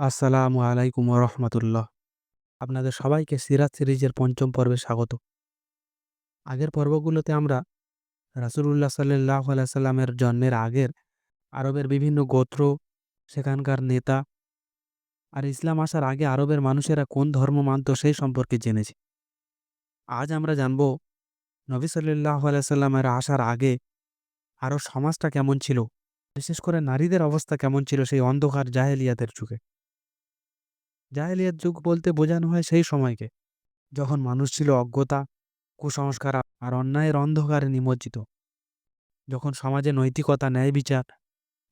আসসালামু আলাইকুম রহমতুল্লাহ। আপনাদের সবাইকে সিরাত সিরিজের পঞ্চম পর্বে স্বাগত। আগের পর্বগুলোতে আমরা রাসুলুল্লাহ সাল্লাহ সাল্লামের জন্মের আগের আরবের বিভিন্ন গোত্র, সেখানকার নেতা আর ইসলাম আসার আগে আরবের মানুষেরা কোন ধর্ম মানত সেই সম্পর্কে জেনেছি। আজ আমরা জানব নবী সাল্লাহ সাল্লামের আসার আগে আরও সমাজটা কেমন ছিল, বিশেষ করে নারীদের অবস্থা কেমন ছিল সেই অন্ধকার জাহেলিয়াতের যুগে। জাহেলিয়াত যুগ বলতে বোঝানো হয় সেই সময়কে, যখন মানুষ ছিল অজ্ঞতা, কুসংস্কার আর অন্যায়ের অন্ধকারে নিমজ্জিত। যখন সমাজে নৈতিকতা ন্যায় বিচার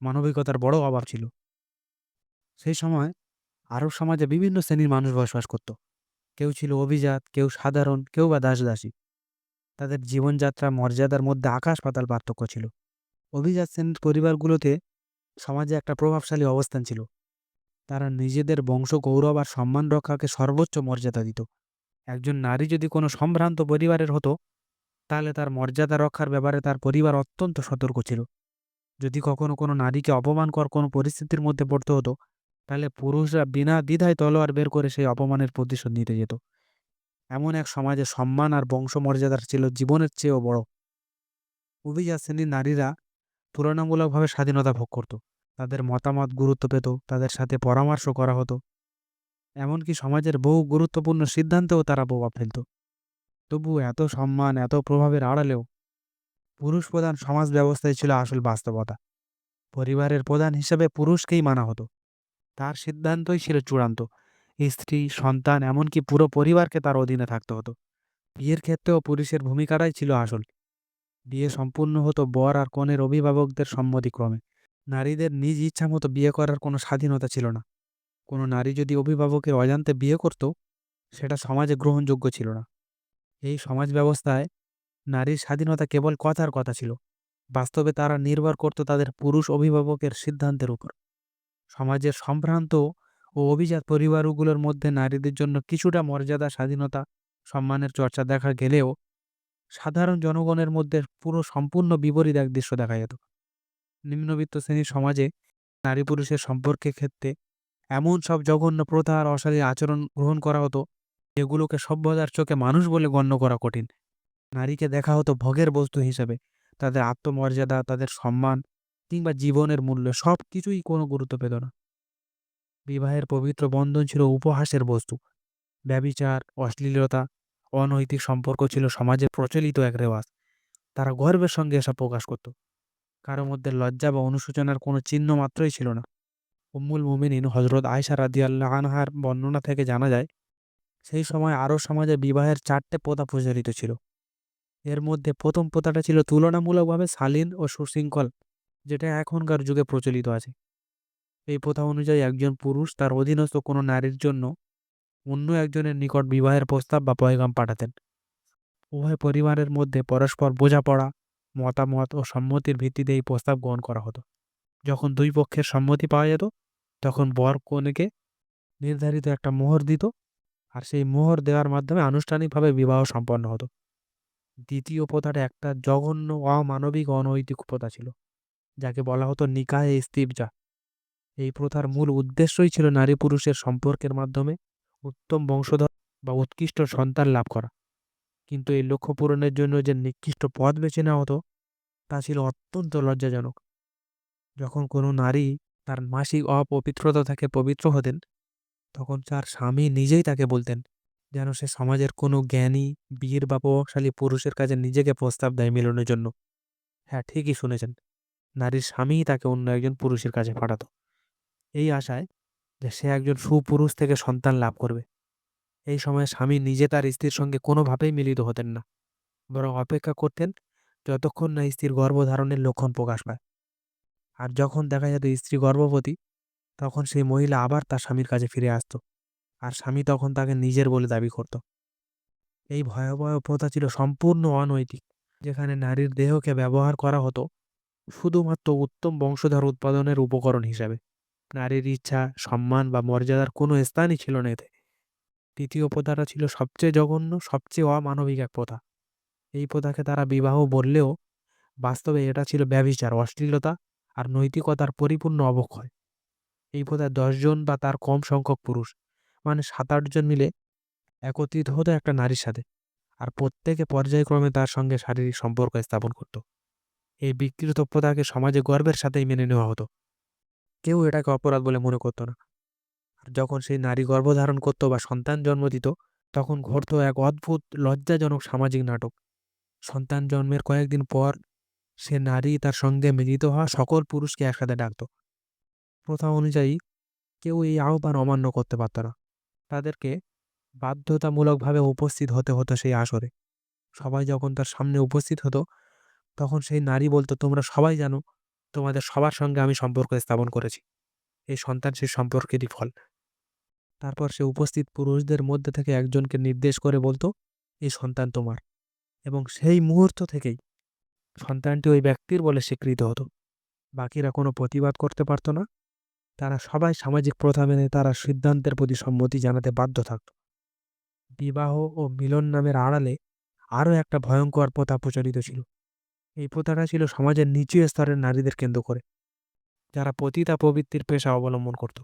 মানবিকতার বড় অভাব ছিল। সেই সময় আরব সমাজে বিভিন্ন শ্রেণির মানুষ বসবাস করত। কেউ ছিল অভিজাত, কেউ সাধারণ, কেউ বা দাসদাসী। তাদের জীবনযাত্রা, মর্যাদার মধ্যে আকাশ পাতাল পার্থক্য ছিল। অভিজাত শ্রেণির পরিবারগুলোতে সমাজে একটা প্রভাবশালী অবস্থান ছিল। তারা নিজেদের বংশ গৌরব আর সম্মান রক্ষাকে সর্বোচ্চ মর্যাদা দিত। একজন নারী যদি কোনো সম্ভ্রান্ত পরিবারের হতো, তাহলে তার মর্যাদা রক্ষার ব্যাপারে তার পরিবার অত্যন্ত সতর্ক ছিল। যদি কখনো কোনো নারীকে অপমানকর কোনো পরিস্থিতির মধ্যে পড়তে হতো, তাহলে পুরুষরা বিনা দ্বিধায় তলোয়ার বের করে সেই অপমানের প্রতিশোধ নিতে যেত। এমন এক সমাজে সম্মান আর বংশমর্যাদার ছিল জীবনের চেয়েও বড়। অভিজাত শ্রেণির নারীরা তুলনামূলকভাবে স্বাধীনতা ভোগ করত। তাদের মতামত গুরুত্ব পেত, তাদের সাথে পরামর্শ করা হতো। এমনকি সমাজের বহু গুরুত্বপূর্ণ সিদ্ধান্তেও তারা প্রভাব ফেলত। তবু এত সম্মান, এত প্রভাবের আড়ালেও পুরুষ প্রধান সমাজ ব্যবস্থায় ছিল আসল বাস্তবতা। পরিবারের প্রধান হিসেবে পুরুষকেই মানা হতো। তার সিদ্ধান্তই ছিল চূড়ান্ত। স্ত্রী, সন্তান, এমনকি পুরো পরিবারকে তার অধীনে থাকতে হতো। বিয়ের ক্ষেত্রেও পুরুষের ভূমিকাটাই ছিল আসল। বিয়ে সম্পূর্ণ হতো বর আর কনের অভিভাবকদের সম্মতিক্রমে। নারীদের নিজ ইচ্ছা মতো বিয়ে করার কোনো স্বাধীনতা ছিল না। কোনো নারী যদি অভিভাবকের অজান্তে বিয়ে করত, সেটা সমাজে গ্রহণযোগ্য ছিল না। এই সমাজ ব্যবস্থায় নারীর স্বাধীনতা কেবল কথার কথা ছিল, বাস্তবে তারা নির্ভর করত তাদের পুরুষ অভিভাবকের সিদ্ধান্তের উপর। সমাজের সম্ভ্রান্ত ও অভিজাত পরিবারগুলোর মধ্যে নারীদের জন্য কিছুটা মর্যাদা, স্বাধীনতা, সম্মানের চর্চা দেখা গেলেও সাধারণ জনগণের মধ্যে পুরো সম্পূর্ণ বিপরীত এক দৃশ্য দেখা যেত। নিম্নবিত্ত শ্রেণির সমাজে নারী পুরুষের সম্পর্কের ক্ষেত্রে এমন সব জঘন্য প্রথা আর অশালীন আচরণ গ্রহণ করা হতো, যেগুলোকে সভ্যতার চোখে মানুষ বলে গণ্য করা কঠিন। নারীকে দেখা হতো ভোগের বস্তু হিসেবে। তাদের আত্মমর্যাদা, তাদের সম্মান কিংবা জীবনের মূল্য সব কিছুই কোনো গুরুত্ব পেত না। বিবাহের পবিত্র বন্ধন ছিল উপহাসের বস্তু। ব্যবিচার, অশ্লীলতা, অনৈতিক সম্পর্ক ছিল সমাজে প্রচলিত এক রেওয়াজ। তারা গর্বের সঙ্গে এসব প্রকাশ করত। কারও মধ্যে লজ্জা বা অনুশোচনার কোনো চিহ্ন মাত্রই ছিল না। উম্মুল মুমিনিন হজরত আয়সা রাদিয়াল্লাহ আনহার বর্ণনা থেকে জানা যায়, সেই সময় আরও সমাজে বিবাহের চারটে প্রথা প্রচলিত ছিল। এর মধ্যে প্রথম প্রথাটা ছিল তুলনামূলকভাবে শালীন ও সুশৃঙ্খল, যেটা এখনকার যুগে প্রচলিত আছে। এই প্রথা অনুযায়ী একজন পুরুষ তার অধীনস্থ কোনো নারীর জন্য অন্য একজনের নিকট বিবাহের প্রস্তাব বা পয়গাম পাঠাতেন। উভয় পরিবারের মধ্যে পরস্পর বোঝাপড়া মতামত ও সম্মতির ভিত্তিতে এই প্রস্তাব গ্রহণ করা হতো। যখন দুই পক্ষের সম্মতি পাওয়া যেত, তখন বর কনেকে নির্ধারিত একটা মোহর দিত আর সেই মোহর দেওয়ার মাধ্যমে আনুষ্ঠানিকভাবে বিবাহ সম্পন্ন হতো। দ্বিতীয় প্রথাটা একটা জঘন্য অমানবিক অনৈতিক প্রথা ছিল, যাকে বলা হতো নিকাহে ইস্তিবজা এই প্রথার মূল উদ্দেশ্যই ছিল নারী পুরুষের সম্পর্কের মাধ্যমে উত্তম বংশধর বা উৎকৃষ্ট সন্তান লাভ করা। কিন্তু এই লক্ষ্য পূরণের জন্য যে নিকৃষ্ট পথ বেছে নেওয়া হতো, তা ছিল অত্যন্ত লজ্জাজনক। যখন কোনো নারী তার মাসিক অপবিত্রতা থেকে পবিত্র হতেন, তখন তার স্বামী নিজেই তাকে বলতেন যেন সে সমাজের কোনো জ্ঞানী, বীর বা প্রভাবশালী পুরুষের কাছে নিজেকে প্রস্তাব দেয় মিলনের জন্য। হ্যাঁ ঠিকই শুনেছেন, নারীর স্বামীই তাকে অন্য একজন পুরুষের কাছে পাঠাতো। এই আশায় যে সে একজন সুপুরুষ থেকে সন্তান লাভ করবে। এই সময় স্বামী নিজে তার স্ত্রীর সঙ্গে কোনোভাবেই মিলিত হতেন না। বরং অপেক্ষা করতেন যতক্ষণ না স্ত্রীর গর্ভধারণের লক্ষণ প্রকাশ পায়। আর যখন দেখা যেত স্ত্রী গর্ভবতী, তখন সেই মহিলা আবার তার স্বামীর কাছে ফিরে আসতো আর স্বামী তখন তাকে নিজের বলে দাবি করত। এই ভয়াবহ প্রথা ছিল সম্পূর্ণ অনৈতিক। যেখানে নারীর দেহকে ব্যবহার করা হতো শুধুমাত্র উত্তম বংশধর উৎপাদনের উপকরণ হিসাবে। নারীর ইচ্ছা, সম্মান বা মর্যাদার কোনো স্থানই ছিল না এতে। তৃতীয় প্রথাটা ছিল সবচেয়ে জঘন্য, সবচেয়ে অমানবিক এক প্রথা। এই প্রথাকে তারা বিবাহ বললেও বাস্তবে এটা ছিল ব্যভিচার, অশ্লীলতা আর নৈতিকতার পরিপূর্ণ অবক্ষয়। এই প্রথায় দশজন বা তার কম সংখ্যক পুরুষ মানে সাত আটজন মিলে একত্রিত হতো একটা নারীর সাথে আর প্রত্যেকে পর্যায়ক্রমে তার সঙ্গে শারীরিক সম্পর্ক স্থাপন করত। এই বিকৃত প্রথাকে সমাজে গর্বের সাথেই মেনে নেওয়া হতো। কেউ এটাকে অপরাধ বলে মনে করতো না। যখন সেই নারী গর্ভধারণ করত বা সন্তান জন্ম দিত, তখন ঘটত এক অদ্ভুত, লজ্জাজনক সামাজিক নাটক। সন্তান জন্মের কয়েকদিন পর সে নারী তার সঙ্গে মিলিত হওয়া সকল পুরুষকে একসাথে ডাকত। প্রথা অনুযায়ী কেউ এই আহ্বান অমান্য করতে পারত না। তাদেরকে বাধ্যতামূলকভাবে উপস্থিত হতে হতো সেই আসরে। সবাই যখন তার সামনে উপস্থিত হতো, তখন সেই নারী বলতো, তোমরা সবাই জানো, তোমাদের সবার সঙ্গে আমি সম্পর্ক স্থাপন করেছি। এই সন্তান সেই সম্পর্কেরই ফল। তারপর সে উপস্থিত পুরুষদের মধ্যে থেকে একজনকে নির্দেশ করে বলতো, এই সন্তান তোমার। এবং সেই মুহূর্ত থেকেই সন্তানটি ওই ব্যক্তির বলে স্বীকৃত হতো। বাকিরা কোনো প্রতিবাদ করতে পারত না। তারা সবাই সামাজিক প্রথা মেনে তারা সিদ্ধান্তের প্রতি সম্মতি জানাতে বাধ্য থাকত। বিবাহ ও মিলন নামের আড়ালে আরও একটা ভয়ঙ্কর প্রথা প্রচলিত ছিল। এই প্রথাটা ছিল সমাজের নিচু স্তরের নারীদের কেন্দ্র করে, যারা পতিতা প্রবৃত্তির পেশা অবলম্বন করত।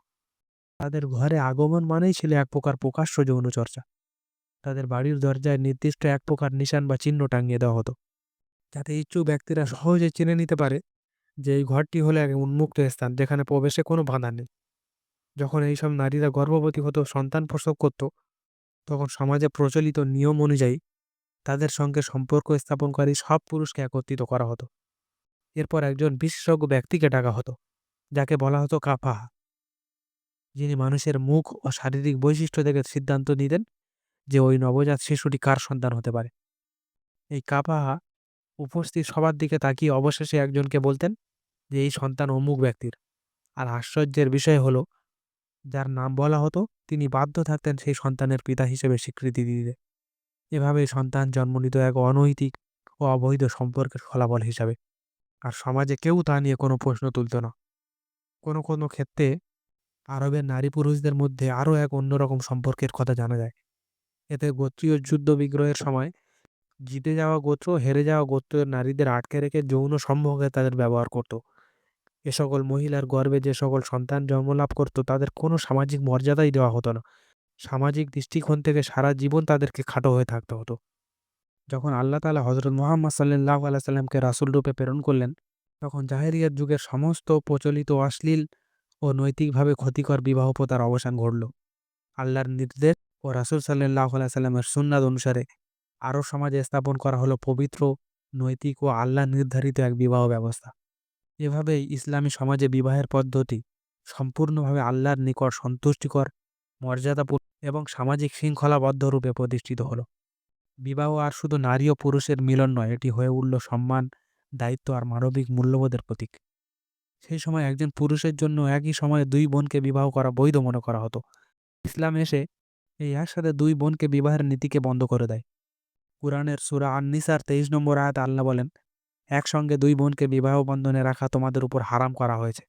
তাদের ঘরে আগমন মানেই ছিল এক প্রকার প্রকাশ্য যৌন চর্চা তাদের বাড়ির দরজায় নির্দিষ্ট এক প্রকার নিশান বা চিহ্ন টাঙিয়ে দেওয়া হতো। যাতে ইচ্ছুক ব্যক্তিরা সহজে চিনে নিতে পারে যে এই ঘরটি হলো এক উন্মুক্ত স্থান, যেখানে প্রবেশে কোনো বাধা নেই। যখন এইসব নারীরা গর্ভবতী হতো, সন্তান প্রসব করত, তখন সমাজে প্রচলিত নিয়ম অনুযায়ী তাদের সঙ্গে সম্পর্ক স্থাপনকারী সব পুরুষকে একত্রিত করা হতো। এরপর একজন বিশেষজ্ঞ ব্যক্তিকে ডাকা হতো, যাকে বলা হতো কাফাহা যিনি মানুষের মুখ ও শারীরিক বৈশিষ্ট্য থেকে সিদ্ধান্ত নিতেন যে ওই নবজাত শিশুটি কার সন্তান হতে পারে। এই কাপাহা উপস্থিত সবার দিকে তাকিয়ে অবশেষে একজনকে বলতেন যে এই সন্তান অমুক ব্যক্তির। আর আশ্চর্যের বিষয় হলো, যার নাম বলা হতো, তিনি বাধ্য থাকতেন সেই সন্তানের পিতা হিসেবে স্বীকৃতি দিতে। এভাবে সন্তান জন্ম নিত এক অনৈতিক ও অবৈধ সম্পর্কের ফলাফল হিসাবে। আর সমাজে কেউ তা নিয়ে কোনো প্রশ্ন তুলত না। কোনো কোনো ক্ষেত্রে আরবের নারী পুরুষদের মধ্যে আরও এক অন্যরকম সম্পর্কের কথা জানা যায়। এতে গোত্রীয় যুদ্ধ বিগ্রহের সময় জিতে যাওয়া গোত্র হেরে যাওয়া গোত্রের নারীদের আটকে রেখে যৌন সম্ভোগে তাদের ব্যবহার করত। এ সকল মহিলার গর্ভে যে সকল সন্তান জন্মলাভ করত তাদের কোনো সামাজিক মর্যাদাই দেওয়া হতো না। সামাজিক দৃষ্টিকোণ থেকে সারা জীবন তাদেরকে খাটো হয়ে থাকতে হতো। যখন আল্লাহ তালা হজরত মোহাম্মদ সাল্লাহ আলাইসাল্লামকে রাসুল রূপে প্রেরণ করলেন তখন জাহেরিয়ার যুগের সমস্ত প্রচলিত অশ্লীল ও নৈতিকভাবে ক্ষতিকর বিবাহ প্রথার অবসান ঘটল। আল্লাহর নির্দেশ ও রাসুল সাল্লাহ আলাইসাল্লামের সুন্নাদ অনুসারে আরও সমাজে স্থাপন করা হলো পবিত্র, নৈতিক ও আল্লাহ নির্ধারিত এক বিবাহ ব্যবস্থা। এভাবেই ইসলামী সমাজে বিবাহের পদ্ধতি সম্পূর্ণভাবে আল্লাহর নিকট সন্তুষ্টিকর, মর্যাদাপূর্ণ এবং সামাজিক শৃঙ্খলাবদ্ধ রূপে প্রতিষ্ঠিত হলো। বিবাহ আর শুধু নারী ও পুরুষের মিলন নয়, এটি হয়ে উঠল সম্মান, দায়িত্ব আর মানবিক মূল্যবোধের প্রতীক। সেই সময় একজন পুরুষের জন্য একই সময়ে দুই বোনকে বিবাহ করা বৈধ মনে করা হতো। ইসলাম এসে এই একসাথে দুই বোনকে বিবাহের নীতিকে বন্ধ করে দেয়। কুরআনের সুরা আন-নিসার তেইশ নম্বর আয়াত আল্লাহ বলেন, একসঙ্গে দুই বোনকে বিবাহ বন্ধনে রাখা তোমাদের উপর হারাম করা হয়েছে।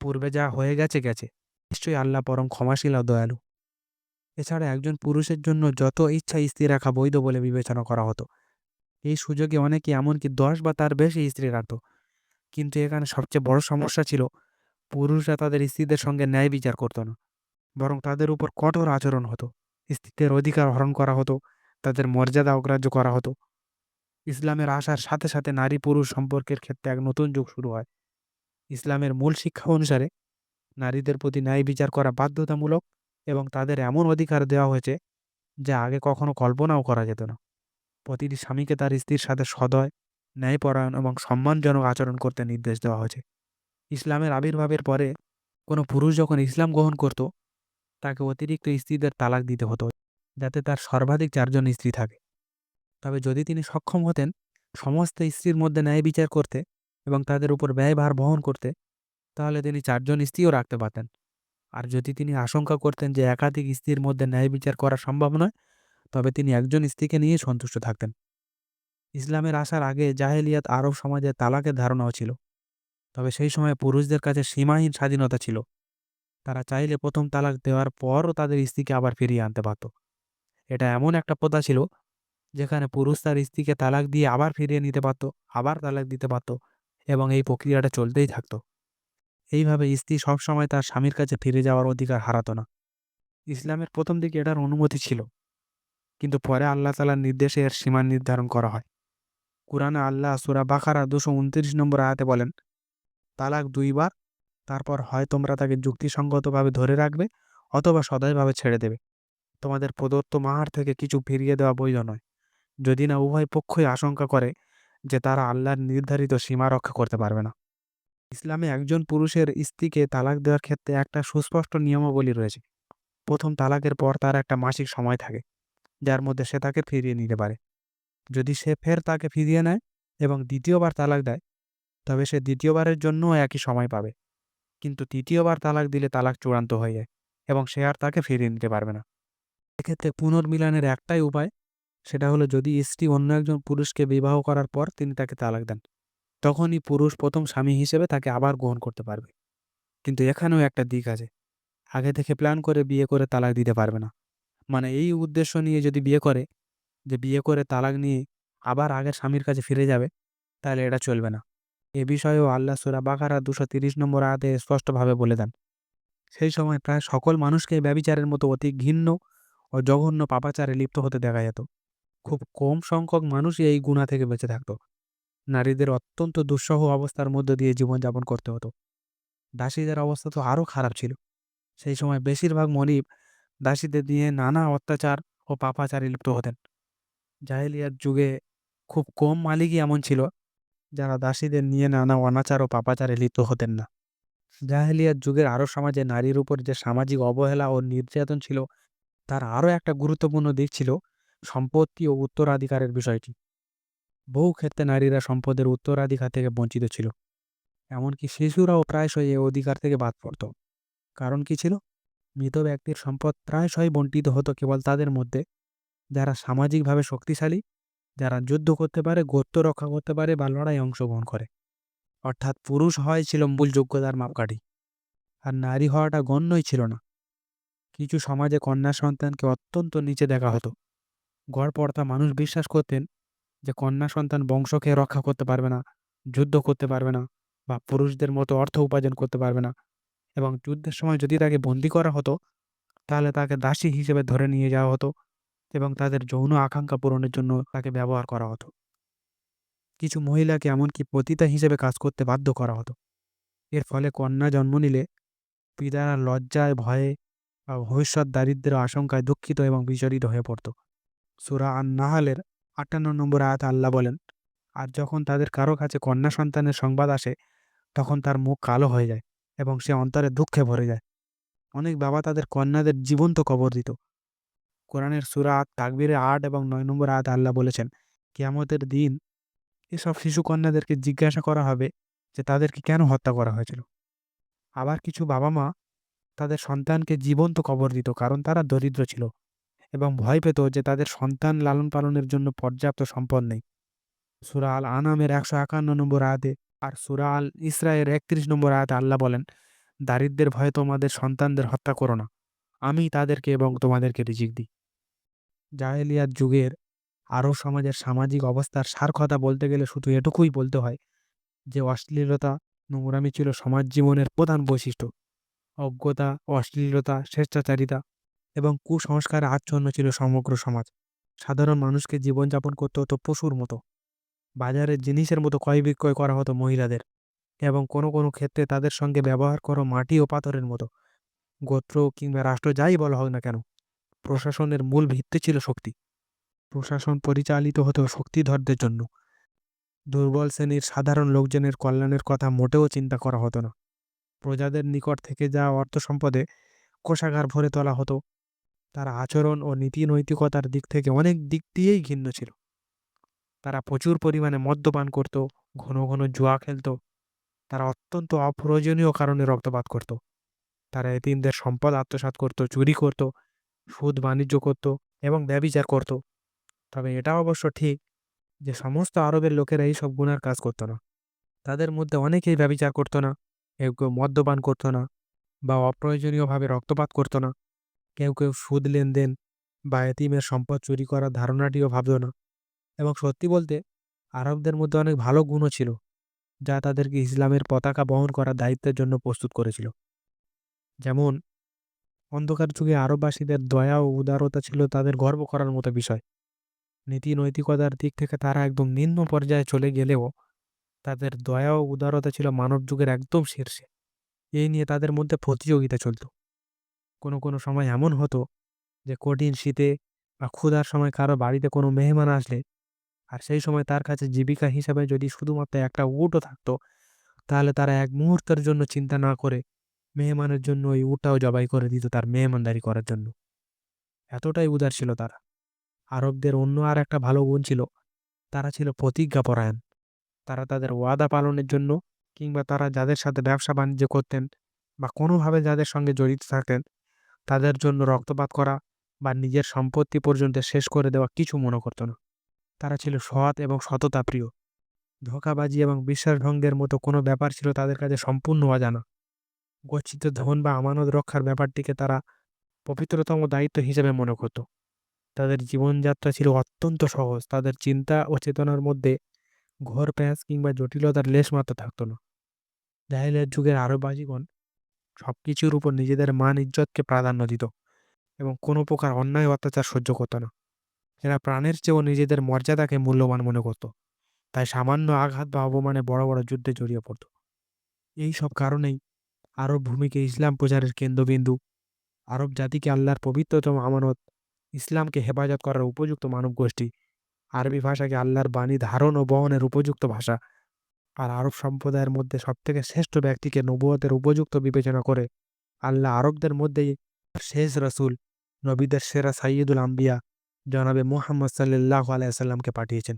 পূর্বে যা হয়ে গেছে গেছে, নিশ্চয়ই আল্লাহ পরম ক্ষমাশীল ও দয়ালু। এছাড়া একজন পুরুষের জন্য যত ইচ্ছা স্ত্রী রাখা বৈধ বলে বিবেচনা করা হতো। এই সুযোগে অনেকে এমনকি দশ বা তার বেশি স্ত্রী রাখত। কিন্তু এখানে সবচেয়ে বড় সমস্যা ছিল, পুরুষরা তাদের স্ত্রীদের সঙ্গে ন্যায় বিচার করতো না, বরং তাদের উপর কঠোর আচরণ হতো। স্ত্রীদের অধিকার হরণ করা হতো, তাদের মর্যাদা অগ্রাহ্য করা হতো। ইসলামের আসার সাথে সাথে নারী পুরুষ সম্পর্কের ক্ষেত্রে এক নতুন যুগ শুরু হয়। ইসলামের মূল শিক্ষা অনুসারে, নারীদের প্রতি ন্যায় বিচার করা বাধ্যতামূলক এবং তাদের এমন অধিকার দেওয়া হয়েছে, যা আগে কখনো কল্পনাও করা যেত না। প্রতিটি স্বামীকে তার স্ত্রীর সাথে সদয় ন্যায়পরায়ণ এবং সম্মানজনক আচরণ করতে নির্দেশ দেওয়া হয়েছে। ইসলামের আবির্ভাবের পরে কোনো পুরুষ যখন ইসলাম গ্রহণ করত, তাকে অতিরিক্ত স্ত্রীদের তালাক দিতে হতো, যাতে তার সর্বাধিক চারজন স্ত্রী থাকে। তবে যদি তিনি সক্ষম হতেন, সমস্ত স্ত্রীর মধ্যে ন্যায় বিচার করতে এবং তাদের উপর ব্যয়ভার বহন করতে, তাহলে তিনি চারজন স্ত্রীও রাখতে পারতেন। আর যদি তিনি আশঙ্কা করতেন যে একাধিক স্ত্রীর মধ্যে ন্যায় বিচার করা সম্ভব নয়, তবে তিনি একজন স্ত্রীকে নিয়ে সন্তুষ্ট থাকতেন। ইসলামের আসার আগে জাহেলিয়াত আরব সমাজে তালাকের ধারণাও ছিল। তবে সেই সময় পুরুষদের কাছে সীমাহীন স্বাধীনতা ছিল। তারা চাইলে প্রথম তালাক দেওয়ার পরও তাদের স্ত্রীকে আবার ফিরিয়ে আনতে পারত। এটা এমন একটা প্রথা ছিল, যেখানে পুরুষ তার স্ত্রীকে তালাক দিয়ে আবার ফিরিয়ে নিতে পারত, আবার তালাক দিতে পারত এবং এই প্রক্রিয়াটা চলতেই থাকতো। এইভাবে স্ত্রী সবসময় তার স্বামীর কাছে ফিরে যাওয়ার অধিকার হারাতো না। ইসলামের প্রথম দিকে এটার অনুমতি ছিল। কিন্তু পরে আল্লাহ তালার নির্দেশে এর সীমা নির্ধারণ করা হয়। কুরআনে আল্লাহ সুরা বাখারা দুশো উনত্রিশ নম্বর আয়াতে বলেন, তালাক দুইবার, তারপর হয় তোমরা তাকে যুক্তিসঙ্গতভাবে ধরে রাখবে অথবা সদয়ভাবে ছেড়ে দেবে। তোমাদের প্রদত্ত মাহার থেকে কিছু ফিরিয়ে দেওয়া বৈধ নয়। যদি না, উভয় পক্ষই আশঙ্কা করে যে তারা আল্লাহর নির্ধারিত সীমা রক্ষা করতে পারবে না। ইসলামে একজন পুরুষের স্ত্রীকে তালাক দেওয়ার ক্ষেত্রে একটা সুস্পষ্ট নিয়মাবলী রয়েছে। প্রথম তালাকের পর তার একটা মাসিক সময় থাকে, যার মধ্যে সে তাকে ফিরিয়ে নিতে পারে। যদি সে ফের তাকে ফিরিয়ে নেয় এবং দ্বিতীয়বার তালাক দেয়, তবে সে দ্বিতীয়বারের জন্যও একই সময় পাবে। কিন্তু তৃতীয়বার তালাক দিলে তালাক চূড়ান্ত হয়ে যায় এবং সে আর তাকে ফিরিয়ে নিতে পারবে না। এক্ষেত্রে পুনর্মিলনের একটাই উপায়, সেটা হলো যদি স্ত্রী অন্য একজন পুরুষকে বিবাহ করার পর তিনি তাকে তালাক দেন, তখনই পুরুষ প্রথম স্বামী হিসেবে তাকে আবার গ্রহণ করতে পারবে। কিন্তু এখানেও একটা দিক আছে। আগে থেকে প্ল্যান করে বিয়ে করে তালাক দিতে পারবে না। মানে এই উদ্দেশ্য নিয়ে যদি বিয়ে করে যে বিয়ে করে তালাক নিয়ে আবার আগের স্বামীর কাছে ফিরে যাবে, তাহলে এটা চলবে না। এ বিষয়েও আল্লাহ সুরা বাকারা দুশো তিরিশ নম্বর আয়াতে স্পষ্টভাবে বলে দেন, সেই সময় প্রায় সকল মানুষকে ব্যবিচারের মতো অতি ঘিন্ন ও জঘন্য পাপাচারে লিপ্ত হতে দেখা যেত। খুব কম সংখ্যক মানুষই এই গুণা থেকে বেঁচে থাকত। নারীদের অত্যন্ত দুঃসহ অবস্থার মধ্য দিয়ে জীবনযাপন করতে হতো। দাসীদের অবস্থা তো আরও খারাপ ছিল। সেই সময় বেশিরভাগ মনিব দাসীদের দিয়ে নানা অত্যাচার ও পাপাচারে লিপ্ত হতেন। জাহেলিয়ার যুগে খুব কম মালিকই এমন ছিল, যারা দাসীদের নিয়ে নানা অনাচার ও পাপাচারে লিপ্ত হতেন না। জাহেলিয়ার যুগের আরও সমাজে নারীর উপর যে সামাজিক অবহেলা ও নির্যাতন ছিল, তার আরও একটা গুরুত্বপূর্ণ দিক ছিল সম্পত্তি ও উত্তরাধিকারের বিষয়টি। বহু ক্ষেত্রে নারীরা সম্পদের উত্তরাধিকার থেকে বঞ্চিত ছিল, এমনকি শিশুরাও প্রায়শই এ অধিকার থেকে বাদ পড়ত। কারণ কি ছিল? মৃত ব্যক্তির সম্পদ প্রায়শই বন্টিত হতো কেবল তাদের মধ্যে যারা সামাজিকভাবে শক্তিশালী, যারা যুদ্ধ করতে পারে গোত্র রক্ষা করতে পারে বা লড়াই অংশগ্রহণ করে। অর্থাৎ পুরুষ হয় ছিল মূল যোগ্যতার মাপকাঠি, আর নারী হওয়াটা গণ্যই ছিল না। কিছু সমাজে কন্যা সন্তানকে অত্যন্ত নিচে দেখা হতো। গড়পড়তা মানুষ বিশ্বাস করতেন যে কন্যা সন্তান বংশকে রক্ষা করতে পারবে না, যুদ্ধ করতে পারবে না বা পুরুষদের মতো অর্থ উপার্জন করতে পারবে না এবং যুদ্ধের সময় যদি তাকে বন্দি করা হতো, তাহলে তাকে দাসী হিসেবে ধরে নিয়ে যাওয়া হতো। এবং তাদের যৌন আকাঙ্ক্ষা পূরণের জন্য তাকে ব্যবহার করা হতো। কিছু মহিলাকে এমনকি পতিতা হিসেবে কাজ করতে বাধ্য করা হতো। এর ফলে কন্যা জন্ম নিলে পিতারা লজ্জায়, ভয়ে বা ভবিষ্যৎ দারিদ্র্যের আশঙ্কায় দুঃখিত এবং বিচলিত হয়ে পড়ত। সুরা আন নাহালের আটান্ন নম্বর আয়াত আল্লাহ বলেন, আর যখন তাদের কারও কাছে কন্যা সন্তানের সংবাদ আসে, তখন তার মুখ কালো হয়ে যায় এবং সে অন্তরে দুঃখে ভরে যায়। অনেক বাবা তাদের কন্যাদের জীবন্ত কবর দিত। কোরআনের সুরা তাকবিরে আট এবং নয় নম্বর আয়াত আল্লাহ বলেছেন, কিয়ামতের দিন এসব শিশু কন্যাদেরকে জিজ্ঞাসা করা হবে যে তাদেরকে কেন হত্যা করা হয়েছিল? আবার কিছু বাবা মা তাদের সন্তানকে জীবন্ত কবর দিত কারণ তারা দরিদ্র ছিল এবং ভয় পেত যে তাদের সন্তান লালন পালনের জন্য পর্যাপ্ত সম্পদ নেই। সুরা আল আনামের একশো একান্ন নম্বর আয়াতে আর সুরা আল ইসরায়ের একত্রিশ নম্বর আয়াতে আল্লাহ বলেন দারিদ্রের ভয়ে তোমাদের সন্তানদের হত্যা করো না। আমি তাদেরকে এবং তোমাদেরকে রিজিক দিই। জাহেলিয়ার যুগের আরও সমাজের সামাজিক অবস্থার সার কথা বলতে গেলে শুধু এটুকুই বলতে হয় যে অশ্লীলতা, নোংরামি ছিল সমাজ জীবনের প্রধান বৈশিষ্ট্য। অজ্ঞতা, অশ্লীলতা, স্বেচ্ছাচারিতা এবং কুসংস্কারে আচ্ছন্ন ছিল সমগ্র সমাজ। সাধারণ মানুষকে জীবনযাপন করতে হতো পশুর মতো। বাজারের জিনিসের মতো ক্রয় বিক্রয় করা হতো মহিলাদের এবং কোনো কোনো ক্ষেত্রে তাদের সঙ্গে ব্যবহার করো মাটি ও পাথরের মতো। গোত্র কিংবা রাষ্ট্র যাই বলা হোক না কেন প্রশাসনের মূল ভিত্তি ছিল শক্তি। প্রশাসন পরিচালিত হতো শক্তিধরদের জন্য। দুর্বল শ্রেণির সাধারণ লোকজনের কল্যাণের কথা মোটেও চিন্তা করা হতো না। প্রজাদের নিকট থেকে যা অর্থ সম্পদে কোষাগার ভরে তোলা হতো, তার আচরণ ও নীতি নৈতিকতার দিক থেকে অনেক দিক দিয়েই ঘিন্ন ছিল। তারা প্রচুর পরিমাণে মদ্যপান করত, ঘন ঘন জুয়া খেলত, তারা অত্যন্ত অপ্রয়োজনীয় কারণে রক্তপাত করত। তারা এতিমদের সম্পদ আত্মসাৎ করত, চুরি করত সুদ বাণিজ্য করত এবং ব্যবিচার করত। তবে এটা অবশ্য ঠিক যে সমস্ত আরবের লোকেরা এই সব গুণার কাজ করতো না। তাদের মধ্যে অনেকেই ব্যবিচার করতো না, কেউ কেউ মদ্যপান করতো না বা অপ্রয়োজনীয়ভাবে রক্তপাত করতো না, কেউ কেউ সুদ লেনদেন বা এতিমের সম্পদ চুরি করার ধারণাটিও ভাবত না। এবং সত্যি বলতে আরবদের মধ্যে অনেক ভালো গুণও ছিল, যা তাদেরকে ইসলামের পতাকা বহন করার দায়িত্বের জন্য প্রস্তুত করেছিল। যেমন অন্ধকার যুগে আরববাসীদের দয়া ও উদারতা ছিল তাদের গর্ব করার মতো বিষয়। নীতি নৈতিকতার দিক থেকে তারা একদম নিম্ন পর্যায়ে চলে গেলেও তাদের দয়া ও উদারতা ছিল মানব যুগের একদম শীর্ষে। এই নিয়ে তাদের মধ্যে প্রতিযোগিতা চলত। কোনো কোনো সময় এমন হতো যে কঠিন শীতে বা ক্ষুধার সময় কারও বাড়িতে কোনো মেহমান আসলে আর সেই সময় তার কাছে জীবিকা হিসাবে যদি শুধুমাত্র একটা উটও থাকতো, তাহলে তারা এক মুহূর্তের জন্য চিন্তা না করে মেহমানের জন্য ওই উটাও জবাই করে দিত তার মেহমানদারি করার জন্য। এতটাই উদার ছিল তারা। আরবদের অন্য আর একটা ভালো গুণ ছিল, তারা ছিল প্রতিজ্ঞাপরায়ণ। তারা তাদের ওয়াদা পালনের জন্য কিংবা তারা যাদের সাথে ব্যবসা বাণিজ্য করতেন বা কোনোভাবে যাদের সঙ্গে জড়িত থাকতেন, তাদের জন্য রক্তপাত করা বা নিজের সম্পত্তি পর্যন্ত শেষ করে দেওয়া কিছু মনে করত না। তারা ছিল সৎ এবং সততা প্রিয় ধোকাবাজি এবং বিশ্বাসভঙ্গের মতো কোনো ব্যাপার ছিল তাদের কাছে সম্পূর্ণ অজানা। গচ্ছিত ধন বা আমানত রক্ষার ব্যাপারটিকে তারা পবিত্রতম দায়িত্ব হিসেবে মনে করত। তাদের জীবনযাত্রা ছিল অত্যন্ত সহজ। তাদের চিন্তা ও চেতনার মধ্যে ঘর প্যাঁচ কিংবা জটিলতার লেশ মাত্র থাকতো না। জাহিলের যুগের আরববাসীগণ সব কিছুর উপর নিজেদের মান ইজ্জতকে প্রাধান্য দিত এবং কোনো প্রকার অন্যায় অত্যাচার সহ্য করতো না। এরা প্রাণের চেয়েও নিজেদের মর্যাদাকে মূল্যবান মনে করত। তাই সামান্য আঘাত বা অপমানে বড় বড় যুদ্ধে জড়িয়ে পড়ত। এই সব কারণেই আরব ভূমিকে ইসলাম প্রচারের কেন্দ্রবিন্দু। আরব জাতিকে আল্লাহর পবিত্রতম আমানত, ইসলামকে হেফাজত করার উপযুক্ত মানব গোষ্ঠী আরবি ভাষাকে আল্লাহর বাণী, ধারণ ও বহনের উপযুক্ত ভাষা। আর আরব সম্প্রদায়ের মধ্যে সবথেকে শ্রেষ্ঠ ব্যক্তিকে নবুয়তের উপযুক্ত বিবেচনা করে আল্লাহ আরবদের মধ্যেই শেষ রসুল, নবীদের সেরা সাইয়দুল আম্বিয়া, জনাবে মোহাম্মদ সাল্লাহ আলাইসাল্লামকে পাঠিয়েছেন।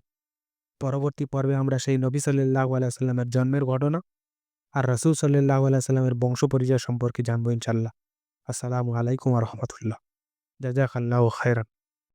পরবর্তী পর্বে আমরা সেই নবী সাল্লাহ আলাইসাল্লামের জন্মের ঘটনা আর রসুল সাল্লাহ আলাইসাল্লামের বংশ পরিচয় সম্পর্কে জানব ইনশাল্লাহ আসসালামু আলাইকুম রহমতুল্লাহ। জাজাক আল্লাহ খায়রান।